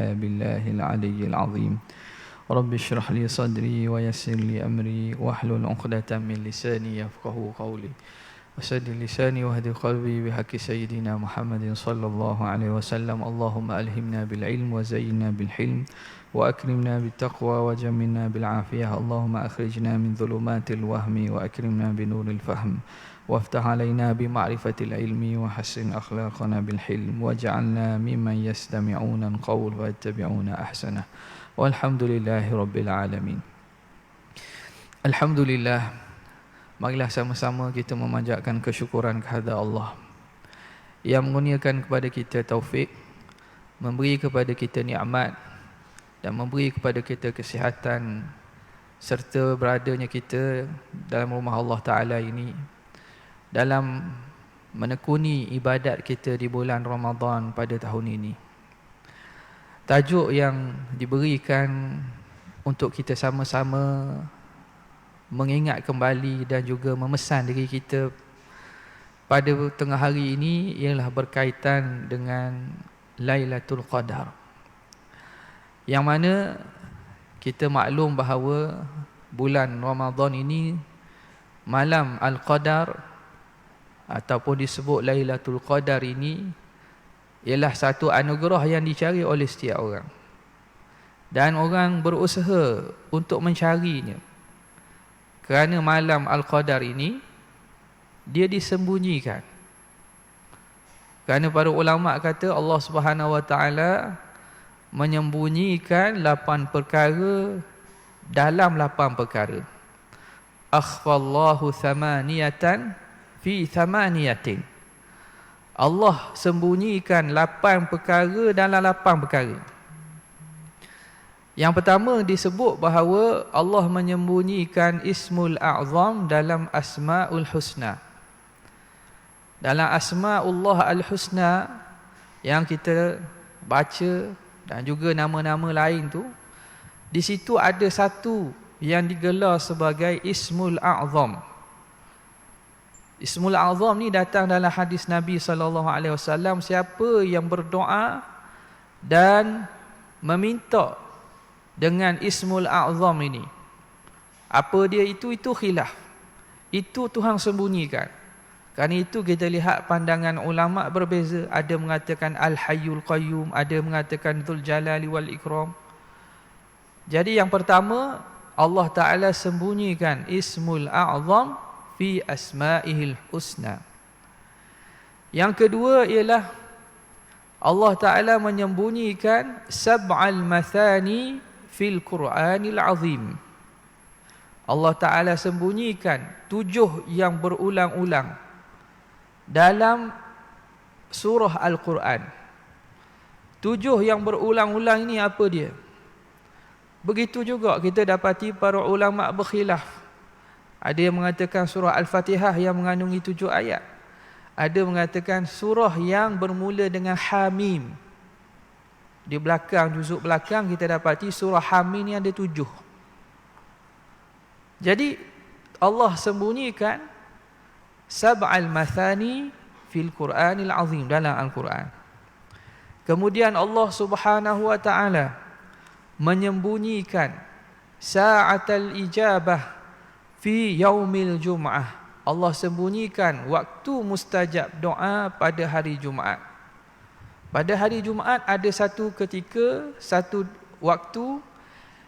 بالله العلي العظيم. رب اشرح لي صدري ويسر لي أمري واحلل عقدة من لساني يفقه قولي. وسد لساني واهد قلبي بحق سيدنا محمد صلى الله عليه وسلم. اللهم ألهمنا بالعلم وزينا بالحلم وأكرمنا بالتقوى وجملنا بالعافية. اللهم أخرجنا من ظلمات الوهم وأكرمنا بنور الفهم. وافتح علينا بمعرفة العلم وحسن أخلاقنا بالحلم واجعلنا ممن يستمعون القول ويتبعون أحسنه والحمد لله رب العالمين الحمد لله Marilah sama-sama kita memanjatkan kesyukuran kepada Allah Yang mengurniakan kepada kita taufik Memberi kepada kita nikmat Dan memberi kepada kita kesihatan Serta beradanya kita dalam rumah Allah Ta'ala ini dalam menekuni ibadat kita di bulan Ramadan pada tahun ini. Tajuk yang diberikan untuk kita sama-sama mengingat kembali dan juga memesan diri kita pada tengah hari ini ialah berkaitan dengan Lailatul Qadar. Yang mana kita maklum bahawa bulan Ramadan ini malam Al-Qadar ataupun disebut Lailatul Qadar ini ialah satu anugerah yang dicari oleh setiap orang. Dan orang berusaha untuk mencarinya. Kerana malam Al-Qadar ini dia disembunyikan. Kerana para ulama kata Allah Subhanahu Wa Taala menyembunyikan lapan perkara dalam lapan perkara. Akhfallahu thamaniyatan fi thamaniyatin. Allah sembunyikan lapan perkara dalam lapan perkara. Yang pertama disebut bahawa Allah menyembunyikan ismul a'zam dalam asma'ul husna. Dalam asma'ullah al-husna yang kita baca dan juga nama-nama lain tu di situ ada satu yang digelar sebagai ismul a'zam Ismul Azam ni datang dalam hadis Nabi sallallahu alaihi wasallam siapa yang berdoa dan meminta dengan Ismul Azam ini. Apa dia itu itu khilaf. Itu Tuhan sembunyikan. Kerana itu kita lihat pandangan ulama berbeza, ada mengatakan Al Hayyul Qayyum, ada mengatakan Dzul Jalali wal Ikram. Jadi yang pertama Allah Taala sembunyikan Ismul Azam fi asma'ihil husna. Yang kedua ialah Allah Ta'ala menyembunyikan sab'al mathani fil Qur'anil azim. Allah Ta'ala sembunyikan tujuh yang berulang-ulang dalam surah Al-Quran. Tujuh yang berulang-ulang ini apa dia? Begitu juga kita dapati para ulama berkhilaf ada yang mengatakan surah Al-Fatihah yang mengandungi tujuh ayat. Ada mengatakan surah yang bermula dengan Hamim. Di belakang, juzuk belakang kita dapati surah Hamim ni ada tujuh. Jadi Allah sembunyikan sab'al mathani fil Qur'anil azim dalam Al-Quran. Kemudian Allah Subhanahu wa taala menyembunyikan sa'atal ijabah fi yaumil jum'ah. Allah sembunyikan waktu mustajab doa pada hari Jumaat. Pada hari Jumaat ada satu ketika satu waktu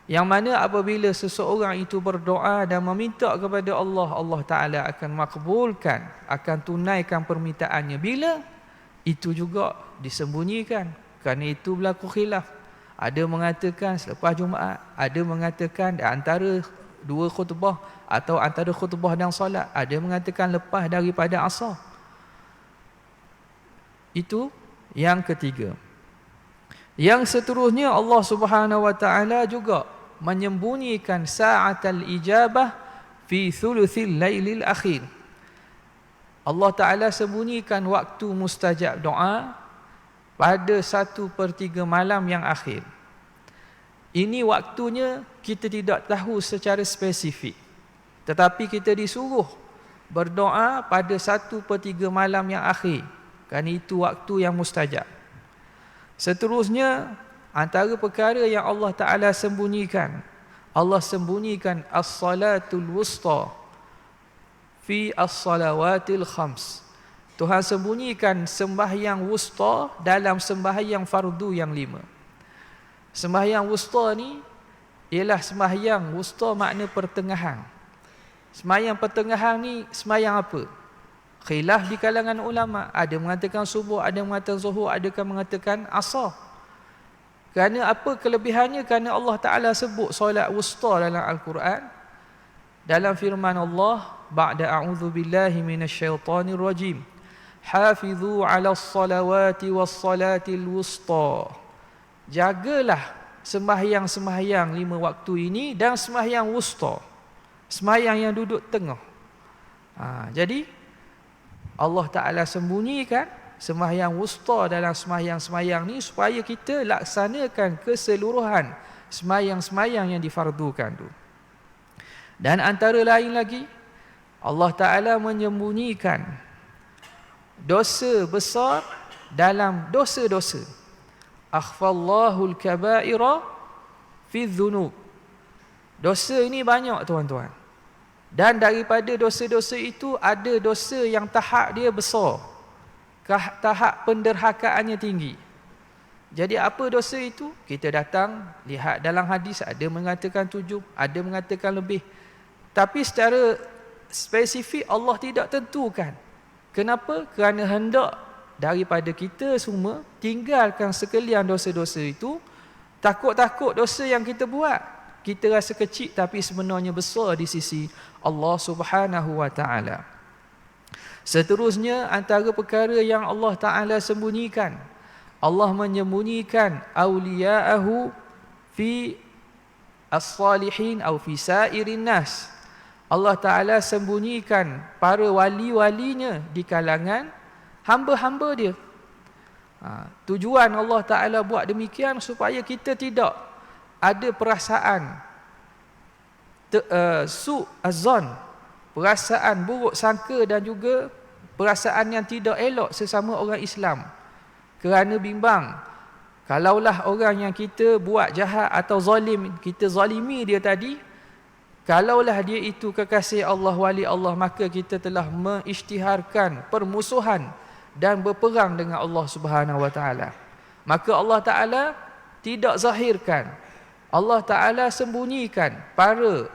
yang mana apabila seseorang itu berdoa dan meminta kepada Allah Allah Taala akan makbulkan akan tunaikan permintaannya. Bila? Itu juga disembunyikan. Kerana itu berlaku khilaf. Ada mengatakan selepas Jumaat ada mengatakan antara dua khutbah atau antara khutbah dan solat. Ada mengatakan lepas daripada asar. Itu yang ketiga. Yang seterusnya Allah Subhanahu wa taala juga menyembunyikan sa'atal ijabah fi thuluthil lailil akhir. Allah Ta'ala sembunyikan waktu mustajab doa pada satu per tiga malam yang akhir. Ini waktunya kita tidak tahu secara spesifik. Tetapi kita disuruh berdoa pada satu per tiga malam yang akhir. Kerana itu waktu yang mustajab. Seterusnya, antara perkara yang Allah Taala sembunyikan Allah sembunyikan as-salatul wusta fi as-salawatil khams Tuhan sembunyikan sembahyang wusta dalam sembahyang fardu yang lima. Sembahyang wusta ni ialah sembahyang wusta makna pertengahan. Sembahyang pertengahan ni sembahyang apa? Khilaf di kalangan ulama, ada mengatakan subuh, ada mengatakan zuhur, ada yang mengatakan asar. Kerana apa kelebihannya? Kerana Allah Taala sebut solat wusta dalam Al-Quran. Dalam firman Allah, ba'da a'udzu billahi minasyaitonir rajim hafizu ala salawati was salatil wusta jagalah sembahyang-sembahyang lima waktu ini dan sembahyang wusta sembahyang yang duduk tengah ha, jadi Allah Ta'ala sembunyikan sembahyang wusta dalam sembahyang-sembahyang ni supaya kita laksanakan keseluruhan sembahyang-sembahyang yang difardukan tu dan antara lain lagi Allah Ta'ala menyembunyikan dosa besar dalam dosa-dosa. Akhfallahu al-kaba'ira fi dhunub. Dosa ini banyak tuan-tuan. Dan daripada dosa-dosa itu ada dosa yang tahap dia besar. Tahap penderhakaannya tinggi. Jadi apa dosa itu? Kita datang lihat dalam hadis ada mengatakan tujuh, ada mengatakan lebih. Tapi secara spesifik Allah tidak tentukan Kenapa? Kerana hendak daripada kita semua tinggalkan sekalian dosa-dosa itu. Takut-takut dosa yang kita buat. Kita rasa kecil tapi sebenarnya besar di sisi Allah Subhanahu wa taala. Seterusnya antara perkara yang Allah Taala sembunyikan. Allah menyembunyikan awliya'ahu fi as-salihin atau fi sa'irin nas. Allah Ta'ala sembunyikan para wali-walinya di kalangan hamba-hamba dia. Ha, tujuan Allah Ta'ala buat demikian supaya kita tidak ada perasaan te, uh, su azan, perasaan buruk sangka dan juga perasaan yang tidak elok sesama orang Islam. Kerana bimbang, kalaulah orang yang kita buat jahat atau zalim, kita zalimi dia tadi, Kalaulah dia itu kekasih Allah wali Allah maka kita telah mengisytiharkan permusuhan dan berperang dengan Allah Subhanahu wa taala. Maka Allah taala tidak zahirkan. Allah taala sembunyikan para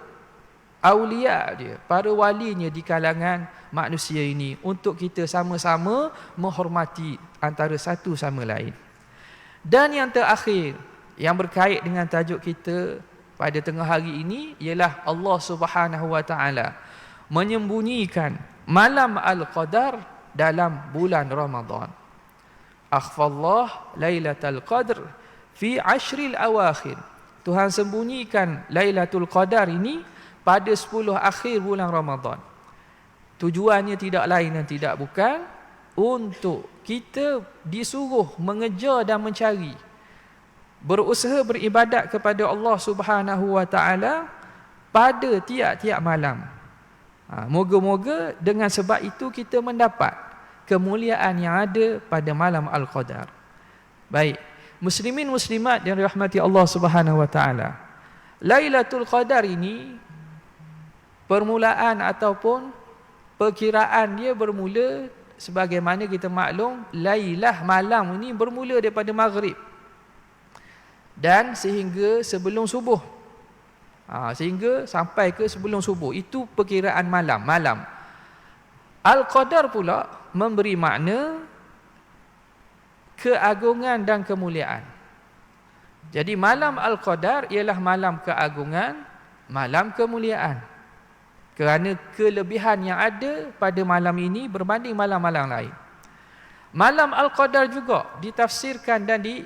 aulia dia, para walinya di kalangan manusia ini untuk kita sama-sama menghormati antara satu sama lain. Dan yang terakhir yang berkait dengan tajuk kita pada tengah hari ini ialah Allah Subhanahu wa taala menyembunyikan malam al-qadar dalam bulan Ramadan. Akhfallah Lailatul Qadr fi ashril awakhir. Tuhan sembunyikan Lailatul Qadar ini pada 10 akhir bulan Ramadan. Tujuannya tidak lain dan tidak bukan untuk kita disuruh mengejar dan mencari berusaha beribadat kepada Allah Subhanahu wa taala pada tiap-tiap malam. Ha, moga-moga dengan sebab itu kita mendapat kemuliaan yang ada pada malam Al-Qadar. Baik, muslimin muslimat yang dirahmati Allah Subhanahu wa taala. Lailatul Qadar ini permulaan ataupun perkiraan dia bermula sebagaimana kita maklum lailah malam ini bermula daripada maghrib dan sehingga sebelum subuh. Ha, sehingga sampai ke sebelum subuh. Itu perkiraan malam. malam. Al-Qadar pula memberi makna keagungan dan kemuliaan. Jadi malam Al-Qadar ialah malam keagungan, malam kemuliaan. Kerana kelebihan yang ada pada malam ini berbanding malam-malam lain. Malam Al-Qadar juga ditafsirkan dan di,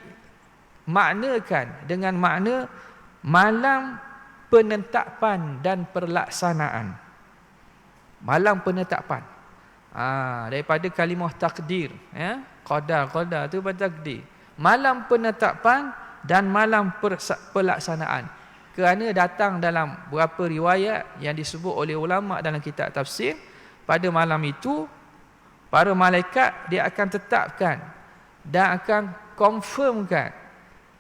maknakan dengan makna malam penetapan dan perlaksanaan. Malam penetapan. Ha, daripada kalimah takdir. Ya? Qadar, qadar itu pada takdir. Malam penetapan dan malam pelaksanaan. Kerana datang dalam beberapa riwayat yang disebut oleh ulama dalam kitab tafsir. Pada malam itu, para malaikat dia akan tetapkan dan akan confirmkan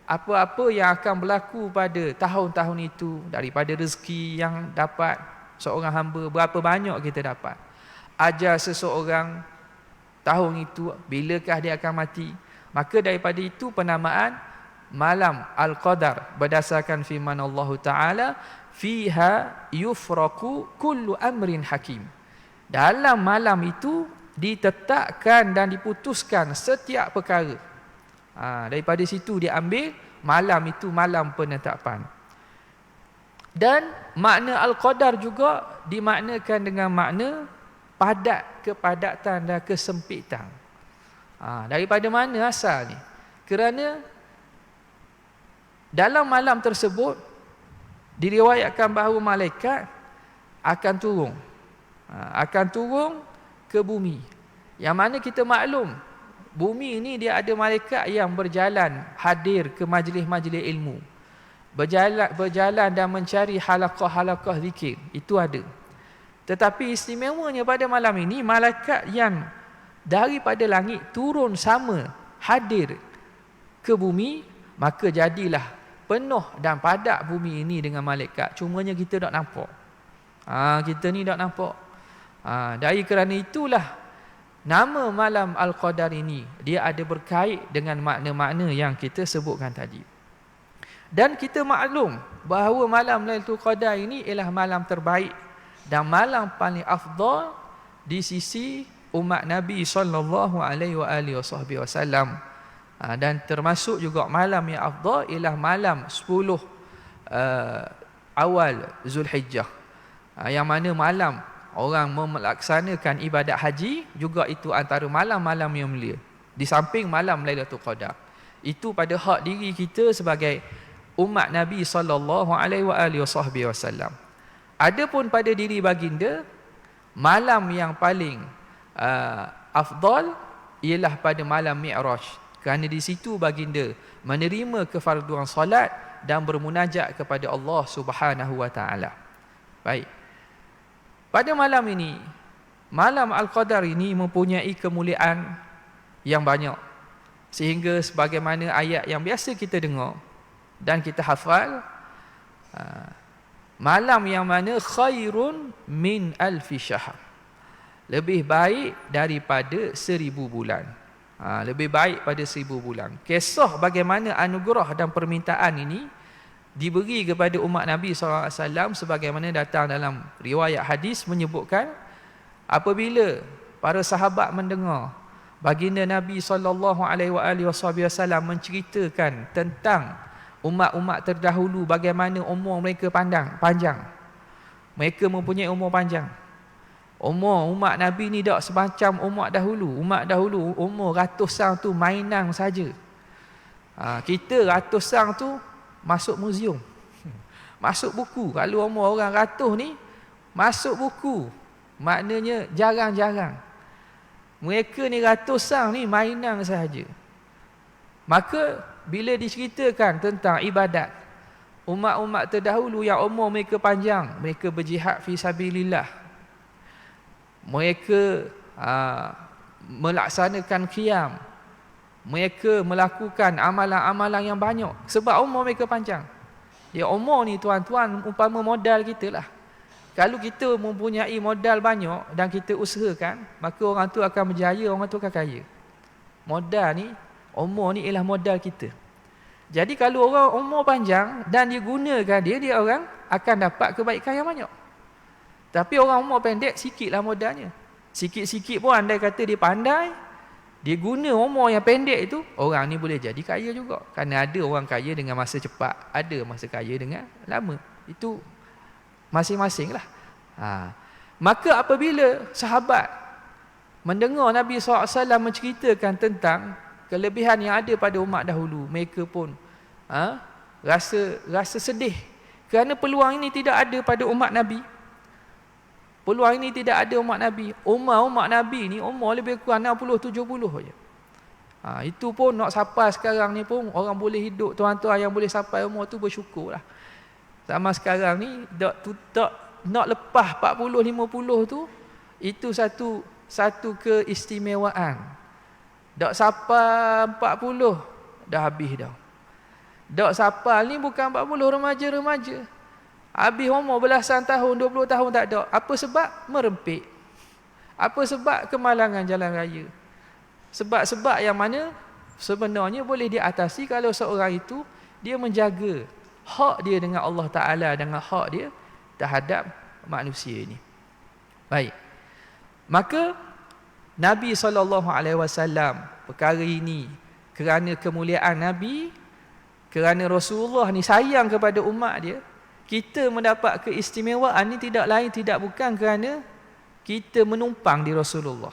apa-apa yang akan berlaku pada tahun-tahun itu daripada rezeki yang dapat seorang hamba berapa banyak kita dapat ajar seseorang tahun itu bilakah dia akan mati. Maka daripada itu penamaan malam al-qadar berdasarkan firman Allah taala fiha yufraku kullu amrin hakim. Dalam malam itu ditetapkan dan diputuskan setiap perkara. Ha, daripada situ dia ambil malam itu malam penetapan. Dan makna Al-Qadar juga dimaknakan dengan makna padat, kepadatan dan kesempitan. Ha, daripada mana asal ni? Kerana dalam malam tersebut diriwayatkan bahawa malaikat akan turun. Ha, akan turun ke bumi. Yang mana kita maklum Bumi ini dia ada malaikat yang berjalan hadir ke majlis-majlis ilmu. Berjalan berjalan dan mencari halaqah-halaqah zikir. Itu ada. Tetapi istimewanya pada malam ini malaikat yang daripada langit turun sama hadir ke bumi maka jadilah penuh dan padat bumi ini dengan malaikat. Cumanya kita tak nampak. Ha, kita ni tak nampak. Ha, dari kerana itulah Nama malam Al-Qadar ini dia ada berkait dengan makna-makna yang kita sebutkan tadi. Dan kita maklum bahawa malam Lailatul Qadar ini ialah malam terbaik dan malam paling afdal di sisi umat Nabi sallallahu alaihi wasallam. Ha, dan termasuk juga malam yang afdal ialah malam 10 uh, awal Zulhijjah. Ha, yang mana malam orang melaksanakan ibadat haji juga itu antara malam-malam yang mulia di samping malam Lailatul Qadar itu pada hak diri kita sebagai umat Nabi sallallahu alaihi wasallam adapun pada diri baginda malam yang paling uh, afdal ialah pada malam Mi'raj. Kerana di situ baginda menerima kefarduan solat dan bermunajat kepada Allah Subhanahu wa taala. Baik. Pada malam ini, malam Al-Qadar ini mempunyai kemuliaan yang banyak. Sehingga sebagaimana ayat yang biasa kita dengar dan kita hafal, uh, malam yang mana khairun min alfi syahr. Lebih baik daripada seribu bulan. Ha, lebih baik pada seribu bulan. Kisah bagaimana anugerah dan permintaan ini diberi kepada umat Nabi SAW sebagaimana datang dalam riwayat hadis menyebutkan apabila para sahabat mendengar baginda Nabi SAW menceritakan tentang umat-umat terdahulu bagaimana umur mereka pandang, panjang. Mereka mempunyai umur panjang. Umur umat Nabi ni tak semacam umat dahulu. Umat dahulu umur ratusan tu mainan saja. Ha, kita ratusan tu masuk muzium. Masuk buku. Kalau umur orang ratus ni masuk buku. Maknanya jarang-jarang. Mereka ni ratusan ni mainan sahaja maka bila diceritakan tentang ibadat umat-umat terdahulu yang umur mereka panjang mereka berjihad fi sabilillah mereka aa, ah, melaksanakan qiyam mereka melakukan amalan-amalan yang banyak sebab umur mereka panjang. Ya umur ni tuan-tuan umpama modal kita lah. Kalau kita mempunyai modal banyak dan kita usahakan, maka orang tu akan berjaya, orang tu akan kaya. Modal ni, umur ni ialah modal kita. Jadi kalau orang umur panjang dan dia gunakan dia, dia orang akan dapat kebaikan yang banyak. Tapi orang umur pendek, sikitlah modalnya. Sikit-sikit pun andai kata dia pandai, dia guna umur yang pendek itu orang ni boleh jadi kaya juga kerana ada orang kaya dengan masa cepat ada masa kaya dengan lama itu masing-masing lah ha. maka apabila sahabat mendengar Nabi SAW menceritakan tentang kelebihan yang ada pada umat dahulu mereka pun ha, rasa rasa sedih kerana peluang ini tidak ada pada umat Nabi Peluang ini tidak ada umat Nabi. Umar-umat Nabi ni umur lebih kurang 60-70 je. Ha, itu pun nak sampai sekarang ni pun orang boleh hidup tuan-tuan yang boleh sampai umur tu bersyukur lah. Sama sekarang ni tak, tak, nak lepas 40-50 tu itu satu satu keistimewaan. Tak sampai 40 dah habis dah. Dok sapal ni bukan 40 remaja-remaja. Habis umur belasan tahun, 20 tahun tak ada. Apa sebab? Merempik. Apa sebab? Kemalangan jalan raya. Sebab-sebab yang mana sebenarnya boleh diatasi kalau seorang itu dia menjaga hak dia dengan Allah Ta'ala dengan hak dia terhadap manusia ini. Baik. Maka Nabi SAW perkara ini kerana kemuliaan Nabi kerana Rasulullah ni sayang kepada umat dia kita mendapat keistimewaan ni tidak lain tidak bukan kerana kita menumpang di Rasulullah.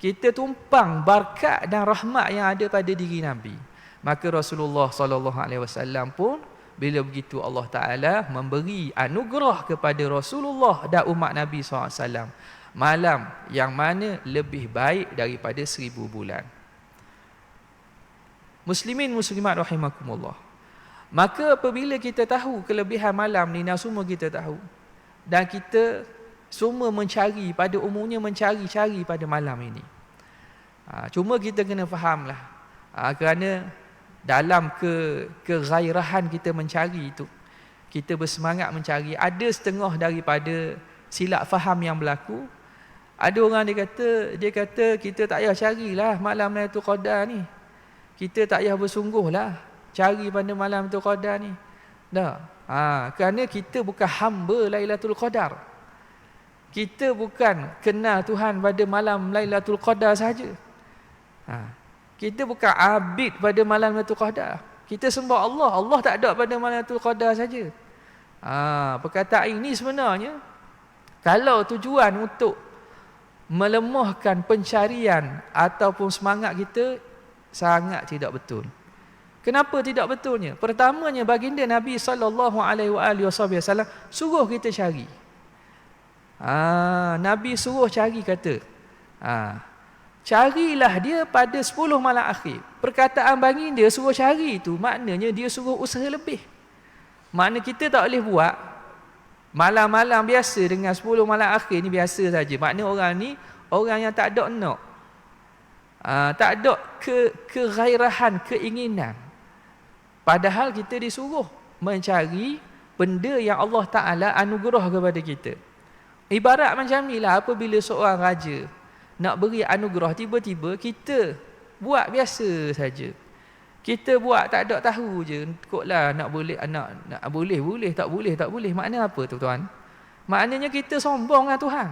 Kita tumpang berkat dan rahmat yang ada pada diri Nabi. Maka Rasulullah sallallahu alaihi wasallam pun bila begitu Allah Taala memberi anugerah kepada Rasulullah dan umat Nabi SAW malam yang mana lebih baik daripada seribu bulan Muslimin muslimat rahimakumullah. Maka apabila kita tahu kelebihan malam ni dan semua kita tahu dan kita semua mencari pada umumnya mencari-cari pada malam ini. Ha, cuma kita kena fahamlah. Ha, kerana dalam ke kegairahan kita mencari itu kita bersemangat mencari ada setengah daripada silap faham yang berlaku ada orang dia kata dia kata kita tak payah carilah malam Lailatul Qadar ni kita tak payah bersungguh lah cari pada malam tu qadar ni. Dah. Ha, kerana kita bukan hamba Lailatul Qadar. Kita bukan kenal Tuhan pada malam Lailatul Qadar saja. Ha, kita bukan abid pada malam Lailatul Qadar. Kita sembah Allah. Allah tak ada pada malam Lailatul Qadar saja. Ha, perkataan ini sebenarnya kalau tujuan untuk melemahkan pencarian ataupun semangat kita sangat tidak betul. Kenapa tidak betulnya? Pertamanya baginda Nabi sallallahu alaihi wasallam suruh kita cari. Ah, Nabi suruh cari kata. Ah, carilah dia pada 10 malam akhir. Perkataan baginda suruh cari itu maknanya dia suruh usaha lebih. Makna kita tak boleh buat malam-malam biasa dengan 10 malam akhir ni biasa saja. Makna orang ni orang yang tak ada nak uh, tak ada ke kegairahan keinginan. Padahal kita disuruh mencari benda yang Allah Taala anugerah kepada kita. Ibarat macam inilah apabila seorang raja nak beri anugerah tiba-tiba kita buat biasa saja kita buat tak ada tahu je koklah nak boleh nak nak boleh boleh tak boleh tak boleh makna apa tuan-tuan maknanya kita sombong dengan Tuhan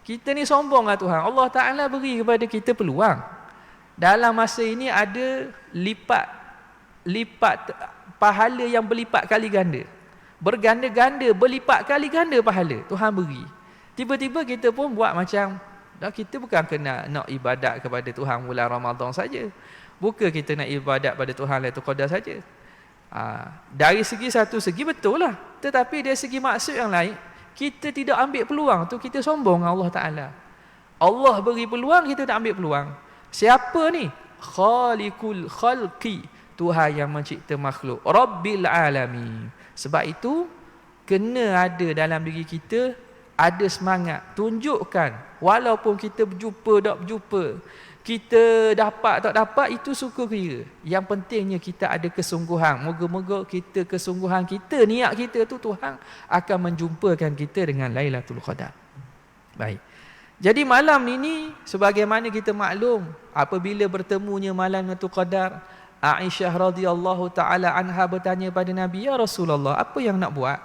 kita ni sombong lah Tuhan. Allah Ta'ala beri kepada kita peluang. Dalam masa ini ada lipat lipat pahala yang berlipat kali ganda. Berganda-ganda, berlipat kali ganda pahala. Tuhan beri. Tiba-tiba kita pun buat macam, dah kita bukan kena nak ibadat kepada Tuhan bulan Ramadan saja. Bukan kita nak ibadat pada Tuhan Lailatul Qadar saja. Ha, dari segi satu segi betul lah. Tetapi dari segi maksud yang lain, kita tidak ambil peluang tu kita sombong Allah Taala. Allah beri peluang kita tak ambil peluang. Siapa ni? Khaliqul khalqi, Tuhan yang mencipta makhluk. Rabbil alamin. Sebab itu kena ada dalam diri kita ada semangat tunjukkan walaupun kita berjumpa tak berjumpa kita dapat tak dapat itu suka kira yang pentingnya kita ada kesungguhan. Moga-moga kita kesungguhan kita niat kita tu Tuhan akan menjumpakan kita dengan Lailatul Qadar. Baik. Jadi malam ini sebagaimana kita maklum apabila bertemunya malam Lailatul Qadar Aisyah radhiyallahu taala anha bertanya pada Nabi ya Rasulullah apa yang nak buat?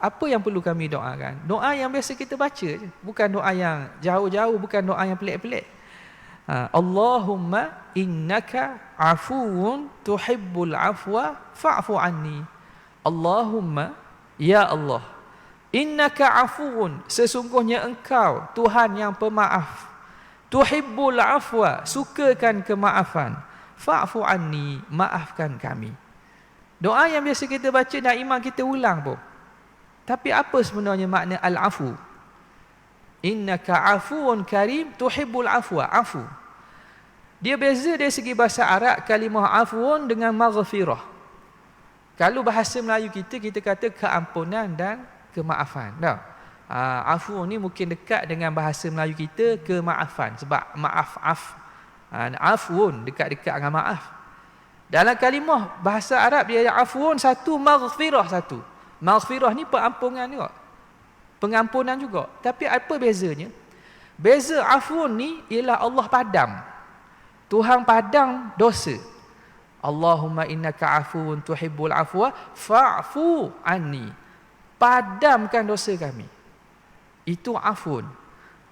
Apa yang perlu kami doakan? Doa yang biasa kita baca je. Bukan doa yang jauh-jauh bukan doa yang pelik-pelik Allahumma innaka afuun tuhibbul afwa fa'fu anni. Allahumma ya Allah innaka afuun sesungguhnya engkau Tuhan yang pemaaf. Tuhibbul afwa sukakan kemaafan. Fa'fu anni maafkan kami. Doa yang biasa kita baca dan imam kita ulang pun. Tapi apa sebenarnya makna al-afu? Innaka afuun karim tuhibbul afwa afu. Dia beza dari segi bahasa Arab kalimah afuun dengan maghfirah. Kalau bahasa Melayu kita kita kata keampunan dan kemaafan. Dah afu ni mungkin dekat dengan bahasa Melayu kita kemaafan. Sebab maaf af. Uh, afuun dekat-dekat dengan maaf. Dalam kalimah bahasa Arab dia afun satu, maghfirah satu. Maghfirah ni pengampunan juga. Pengampunan juga. Tapi apa bezanya? Beza afun ni ialah Allah padam. Tuhan padam dosa. Allahumma innaka afuun tuhibbul afwa fa'fu anni. Padamkan dosa kami. Itu afun.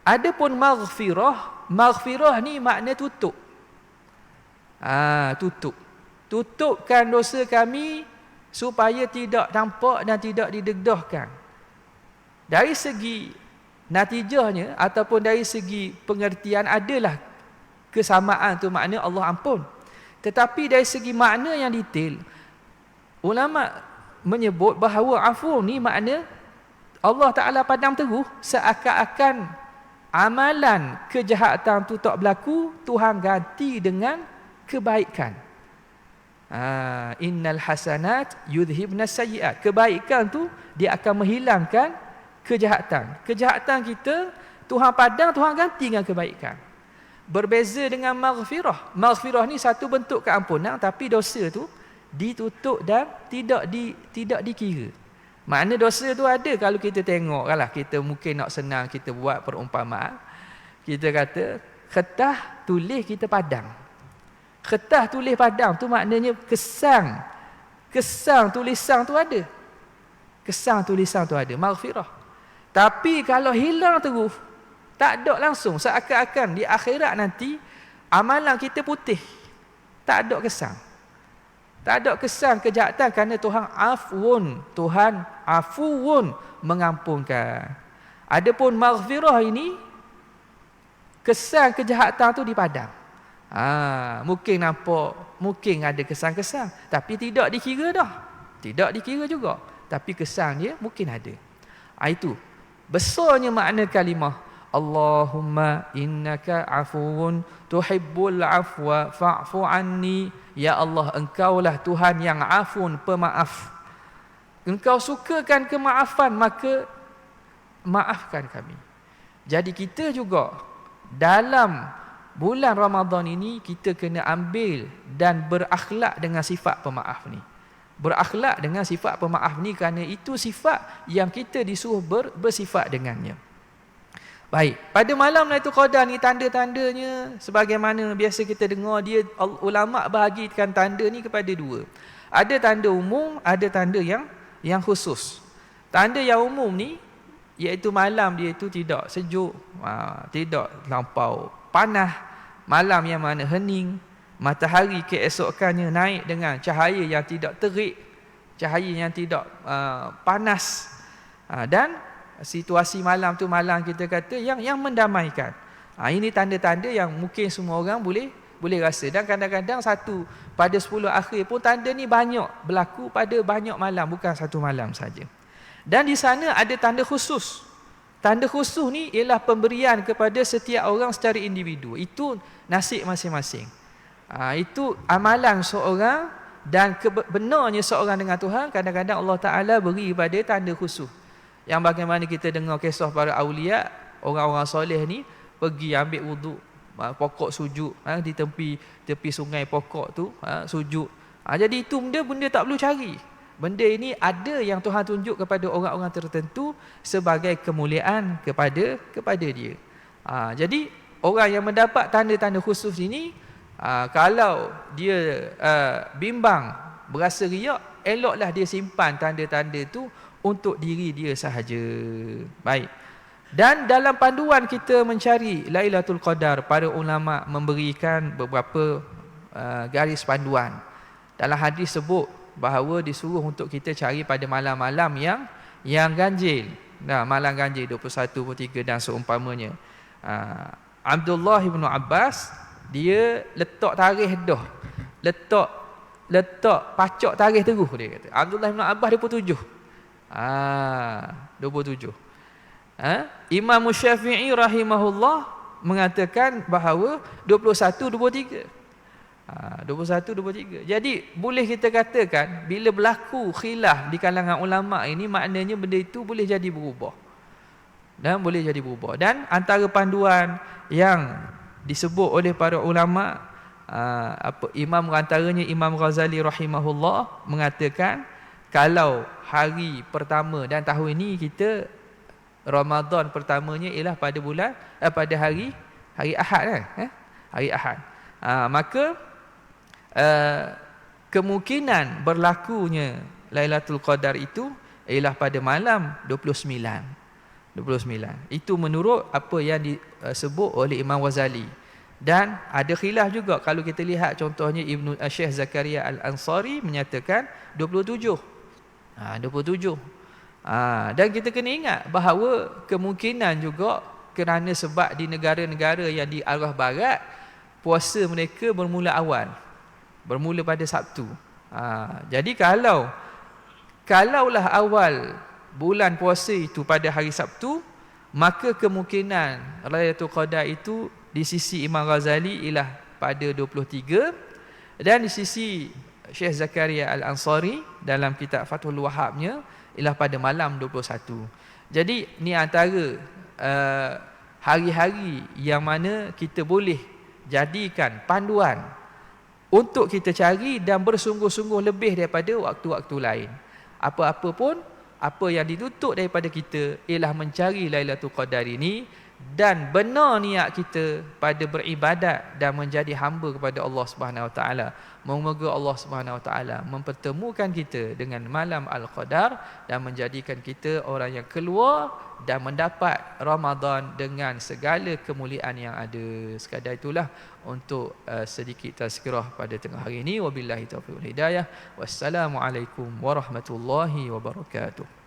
Adapun maghfirah, maghfirah ni makna tutup. Ah, tutup. Tutupkan dosa kami supaya tidak nampak dan tidak didegdahkan. Dari segi natijahnya ataupun dari segi pengertian adalah kesamaan tu makna Allah ampun. Tetapi dari segi makna yang detail, ulama menyebut bahawa afu ni makna Allah Ta'ala padam teguh seakan-akan amalan kejahatan tu tak berlaku, Tuhan ganti dengan kebaikan. Ha, innal hasanat yudhibna sayyiat. Kebaikan tu dia akan menghilangkan kejahatan. Kejahatan kita Tuhan padang, Tuhan ganti dengan kebaikan. Berbeza dengan maghfirah. Maghfirah ni satu bentuk keampunan tapi dosa tu ditutup dan tidak di tidak dikira. Makna dosa tu ada kalau kita tengok lah kita mungkin nak senang kita buat perumpamaan. Kita kata ketah tulis kita padang. Ketah tulis padang tu maknanya kesang. Kesang tulisan tu ada. Kesang tulisan tu ada. Maghfirah. Tapi kalau hilang terus, tak ada langsung. Seakan-akan di akhirat nanti, amalan kita putih. Tak ada kesang. Tak ada kesan kejahatan kerana Tuhan afun. Tuhan afuun mengampunkan. Adapun maghfirah ini kesan kejahatan tu dipadam. Ha, mungkin nampak, mungkin ada kesan-kesan. Tapi tidak dikira dah. Tidak dikira juga. Tapi kesan dia mungkin ada. Ha, itu. Besarnya makna kalimah. Allahumma innaka afuun tuhibbul afwa fa'fu anni. Ya Allah engkaulah Tuhan yang afun pemaaf. Engkau sukakan kemaafan maka maafkan kami. Jadi kita juga dalam bulan Ramadan ini kita kena ambil dan berakhlak dengan sifat pemaaf ni Berakhlak dengan sifat pemaaf ni kerana itu sifat yang kita disuruh ber, bersifat dengannya Baik, pada malam Lailatul Qadar ni tanda-tandanya sebagaimana biasa kita dengar dia ulama bahagikan tanda ni kepada dua. Ada tanda umum, ada tanda yang yang khusus. Tanda yang umum ni iaitu malam dia itu tidak sejuk, ha, tidak lampau panas, malam yang mana hening, matahari keesokannya naik dengan cahaya yang tidak terik, cahaya yang tidak uh, panas. Ha, dan situasi malam tu malam kita kata yang yang mendamaikan. Ha, ini tanda-tanda yang mungkin semua orang boleh boleh rasa dan kadang-kadang satu pada 10 akhir pun tanda ni banyak berlaku pada banyak malam bukan satu malam saja. Dan di sana ada tanda khusus. Tanda khusus ni ialah pemberian kepada setiap orang secara individu. Itu nasib masing-masing. Ha, itu amalan seorang dan kebenarnya seorang dengan Tuhan kadang-kadang Allah Taala beri kepada tanda khusus. Yang bagaimana kita dengar kisah para awliya, orang-orang soleh ni pergi ambil wuduk ha, pokok sujud ha, di tepi tepi sungai pokok tu ha, sujud. Ha, jadi itu benda benda tak perlu cari. Benda ini ada yang Tuhan tunjuk kepada orang-orang tertentu sebagai kemuliaan kepada kepada dia. Ha, jadi orang yang mendapat tanda-tanda khusus ini ha, kalau dia uh, bimbang berasa riak eloklah dia simpan tanda-tanda tu untuk diri dia sahaja. Baik. Dan dalam panduan kita mencari Lailatul Qadar, para ulama memberikan beberapa uh, garis panduan. Dalam hadis sebut bahawa disuruh untuk kita cari pada malam-malam yang yang ganjil. Nah, malam ganjil 21, 23 dan seumpamanya. Uh, Abdullah bin Abbas dia letak tarikh dah. Letak letak pacak tarikh terus dia kata. Abdullah bin Abbas dia pun tujuh. Ah, 27. Ha? Imam Syafi'i rahimahullah mengatakan bahawa 21 23. Ha, 21 23. Jadi boleh kita katakan bila berlaku khilaf di kalangan ulama ini maknanya benda itu boleh jadi berubah. Dan boleh jadi berubah. Dan antara panduan yang disebut oleh para ulama uh, apa imam antaranya Imam Ghazali rahimahullah mengatakan kalau hari pertama dan tahun ini kita Ramadan pertamanya ialah pada bulan eh, pada hari hari Ahad kan eh? hari Ahad uh, maka uh, kemungkinan berlakunya Lailatul Qadar itu ialah pada malam 29 29 itu menurut apa yang disebut oleh Imam Ghazali dan ada khilaf juga kalau kita lihat contohnya Ibnu uh, Syekh Zakaria Al-Ansari menyatakan 27. Ha 27. Ha, dan kita kena ingat bahawa kemungkinan juga kerana sebab di negara-negara yang di arah barat puasa mereka bermula awal. Bermula pada Sabtu. Ha, jadi kalau kalaulah awal bulan puasa itu pada hari Sabtu, maka kemungkinan Lailatul Qadar itu di sisi Imam Ghazali ialah pada 23 dan di sisi Syekh Zakaria Al-Ansari dalam kitab Fathul Wahabnya ialah pada malam 21. Jadi ni antara uh, hari-hari yang mana kita boleh jadikan panduan untuk kita cari dan bersungguh-sungguh lebih daripada waktu-waktu lain. Apa-apa pun apa yang ditutup daripada kita ialah mencari Lailatul Qadar ini dan benar niat kita pada beribadat dan menjadi hamba kepada Allah Subhanahu Wa Taala. Moga Allah Subhanahu Wa Taala mempertemukan kita dengan malam Al-Qadar dan menjadikan kita orang yang keluar dan mendapat Ramadan dengan segala kemuliaan yang ada. Sekadar itulah untuk uh, sedikit tazkirah pada tengah hari ini. Wabillahi taufiq wal hidayah. Wassalamualaikum warahmatullahi wabarakatuh.